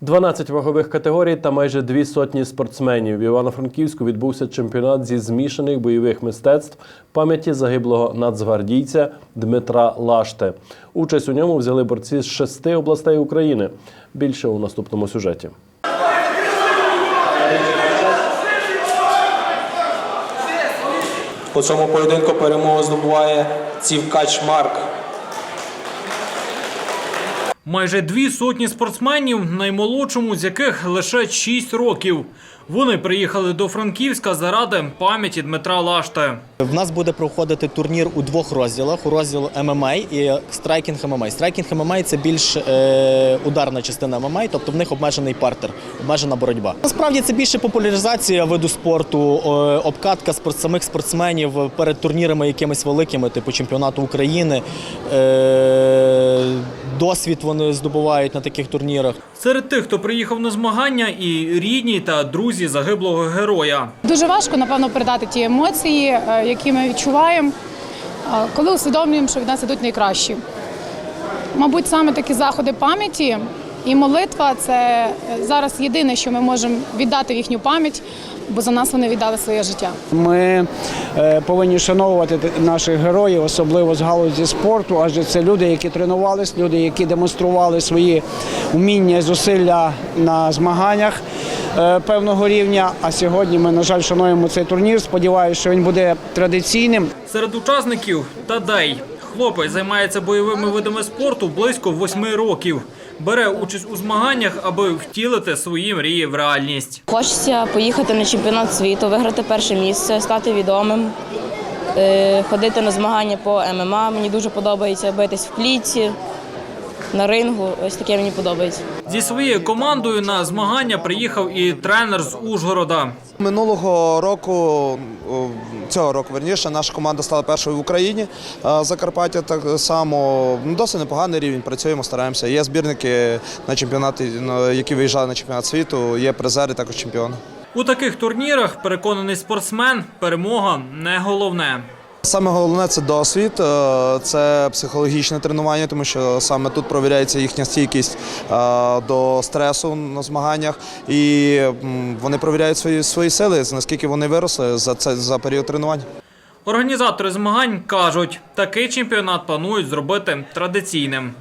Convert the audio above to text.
12 вагових категорій та майже дві сотні спортсменів. В Івано-Франківську відбувся чемпіонат зі змішаних бойових мистецтв пам'яті загиблого нацгвардійця Дмитра Лаште. Участь у ньому взяли борці з шести областей України. Більше у наступному сюжеті. У цьому поєдинку перемогу здобуває Цівкач Марк. Майже дві сотні спортсменів, наймолодшому з яких лише 6 років. Вони приїхали до Франківська заради пам'яті Дмитра Лаште. В нас буде проходити турнір у двох розділах: у розділ ММА і страйкінг ММА. Страйкінг ММА – це більш е, ударна частина ММА, тобто в них обмежений партер, обмежена боротьба. Насправді це більше популяризація виду спорту, е, обкатка спорт, самих спортсменів перед турнірами якимись великими, типу чемпіонату України. Е, досвід вони здобувають на таких турнірах. Серед тих, хто приїхав на змагання, і рідні та друзі загиблого героя. Дуже важко, напевно, передати ті емоції, е, які ми відчуваємо, коли усвідомлюємо, що від нас ідуть найкращі. Мабуть, саме такі заходи пам'яті і молитва це зараз єдине, що ми можемо віддати в їхню пам'ять, бо за нас вони віддали своє життя. Ми е, повинні вшановувати т- наших героїв, особливо з галузі спорту, адже це люди, які тренувались, люди, які демонстрували свої вміння і зусилля на змаганнях е, певного рівня. А сьогодні ми, на жаль, шануємо цей турнір. Сподіваюся, що він буде традиційним. Серед учасників Тадей. Хлопець займається бойовими видами спорту близько восьми років. Бере участь у змаганнях, аби втілити свої мрії в реальність. Хочеться поїхати на чемпіонат світу, виграти перше місце, стати відомим, е, ходити на змагання по ММА. Мені дуже подобається битись в клітці, на рингу. Ось таке мені подобається. Зі своєю командою на змагання приїхав і тренер з Ужгорода. Минулого року, цього року верніше, наша команда стала першою в Україні. Закарпаття так само ну, досить непоганий рівень. Працюємо, стараємося. Є збірники на чемпіонати, які виїжджали на чемпіонат світу. Є призери, також чемпіони. У таких турнірах переконаний спортсмен, перемога не головне. Саме головне це досвід, е, це психологічне тренування, тому що саме тут провіряється їхня стійкість е, до стресу на змаганнях, і вони провіряють свої свої сили, наскільки вони виросли за це за період тренувань. Організатори змагань кажуть, такий чемпіонат планують зробити традиційним.